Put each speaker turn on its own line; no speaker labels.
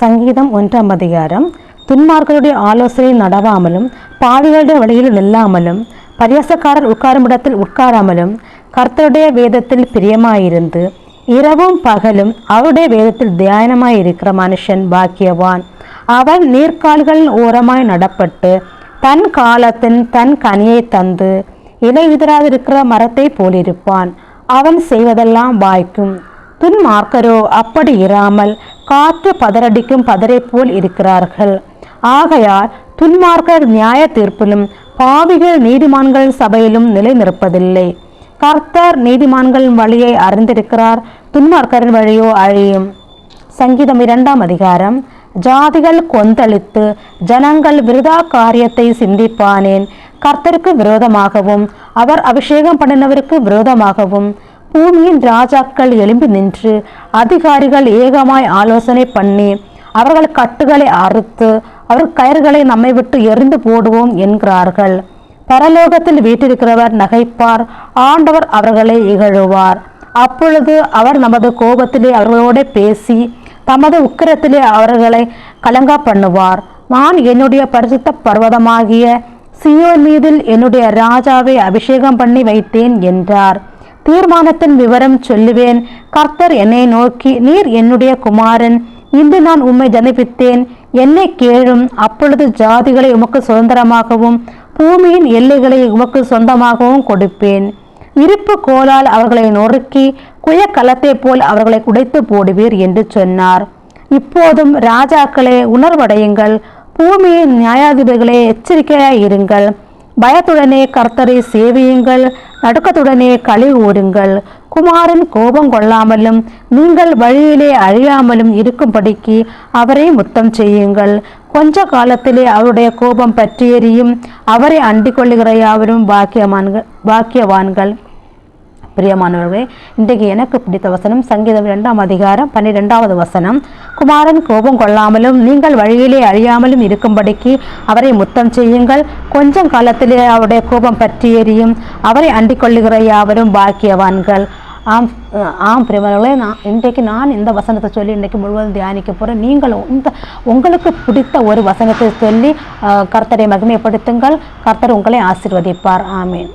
சங்கீதம் ஒன்றாம் அதிகாரம். துன்மார்களுடைய ஆலோசனை நடவாமலும் பாவிகளுடைய வழியில் நில்லாமலும் பரியாசக்காரர் உட்காரும் இடத்தில் உட்காராமலும் கர்த்தருடைய வேதத்தில் பிரியமாயிருந்து இரவும் பகலும் அவருடைய வேதத்தில் தியானமாயிருக்கிற மனுஷன் பாக்கியவான். அவன் நீர்க்கால்களின் ஓரமாய் நடப்பட்டு தன் காலத்தின் தன் கனியை தந்து இலை உதிராதிருக்கிற மரத்தை போலிருப்பான். அவன் செய்வதெல்லாம் வாய்க்கும். துன்மார்க்கரோ அப்படி இராமல் காற்று பதறடிக்கும் பதரை போல் இருக்கிறார்கள். ஆகையால் துன்மார்க்கர் நியாய தீர்ப்பிலும் பாவிகள் நீதிமான்கள் சபையிலும் நிலை நிற்பதில்லை கர்த்தர் நீதிமான்கள் வழியை அறிந்திருக்கிறார் துன்மார்க்கரின் வழியோ அழியும். சங்கீதம் இரண்டாம் அதிகாரம். ஜாதிகள் கொந்தளித்து ஜனங்கள் விருதா காரியத்தை சிந்திப்பானேன். கர்த்தருக்கு விரோதமாகவும் அவர் அபிஷேகம் பண்ணினவருக்கு விரோதமாகவும் பூமியின் ராஜாக்கள் எழும்பி நின்று அதிகாரிகள் ஏகமாய் ஆலோசனை பண்ணி அவர்கள் கட்டுகளை அறுத்து அவர் கயிர்களை நம்மை விட்டு எறிந்து போடுவோம் என்கிறார்கள். பரலோகத்தில் வீட்டிருக்கிறவர் நகைப்பார் ஆண்டவர் அவர்களை இகழுவார். அப்பொழுது அவர் நமது கோபத்திலே அவர்களோட பேசி தமது உக்கிரத்திலே அவர்களை கலங்கா பண்ணுவார். நான் என்னுடைய பரிசுத்த பர்வதமாகிய சியோன் மீதில் என்னுடைய ராஜாவை அபிஷேகம் பண்ணி வைத்தேன் என்றார். தீர்மானத்தின் விவரம் சொல்லுவேன். கர்த்தர் என்னை நோக்கி நீர் என்னுடைய குமாரன். இன்று நான் உம்மை ஜனிப்பித்தேன். என்னை கேளும். அப்பொழுது ஜாதிகளை உமக்கு சுதந்திரமாகவும் பூமியின் எல்லைகளை உமக்கு சொந்தமாகவும் கொடுப்பேன். இருப்பு கோலால் அவர்களை நொறுக்கி குயக்கலத்தை போல் அவர்களை குடைத்து போடுவீர் என்று சொன்னார். இப்போதும் ராஜாக்களே உணர்வடையுங்கள். பூமியின் நியாயாதிபதிகளே எச்சரிக்கையாய் இருங்கள். பயத்துடனே கர்த்தரை சேவியுங்கள் நடுக்கத்துடனே களி ஓடுங்கள் குமாரன் கோபம் கொள்ளாமலும் நீங்கள் வழியிலே அழியாமலும் இருக்கும்படிக்கு அவரை முத்தம் செய்யுங்கள். கொஞ்ச காலத்திலே அவருடைய கோபம் பற்றி அவரை அண்டிக் கொள்ளுகிற யாவரும் பாக்கியமான்கள் பாக்கியவான்கள். பிரியமானவர்களே இன்றைக்கு எனக்கு பிடித்த வசனம் சங்கீதம் இரண்டாம் அதிகாரம் பன்னிரெண்டாவது வசனம். குமாரன் கோபம் கொள்ளாமலும் நீங்கள் வழியிலே அழியாமலும் இருக்கும்படிக்கு அவரை முத்தம் செய்யுங்கள். கொஞ்சம் காலத்திலே அவருடைய கோபம் பற்றி எரியும். அவரை அண்டிக் கொள்ளுகிற யாவரும் பாக்கியவான்கள். ஆம் ஆம் பிரிமர்களே நான் இன்றைக்கு நான் இந்த வசனத்தை சொல்லி இன்றைக்கு முழுவதும் தியானிக்க போகிறேன் நீங்கள் இந்த உங்களுக்கு பிடித்த ஒரு வசனத்தை சொல்லி கர்த்தரை மகிமைப்படுத்துங்கள். கர்த்தர் உங்களை ஆசிர்வதிப்பார். ஆமீன்.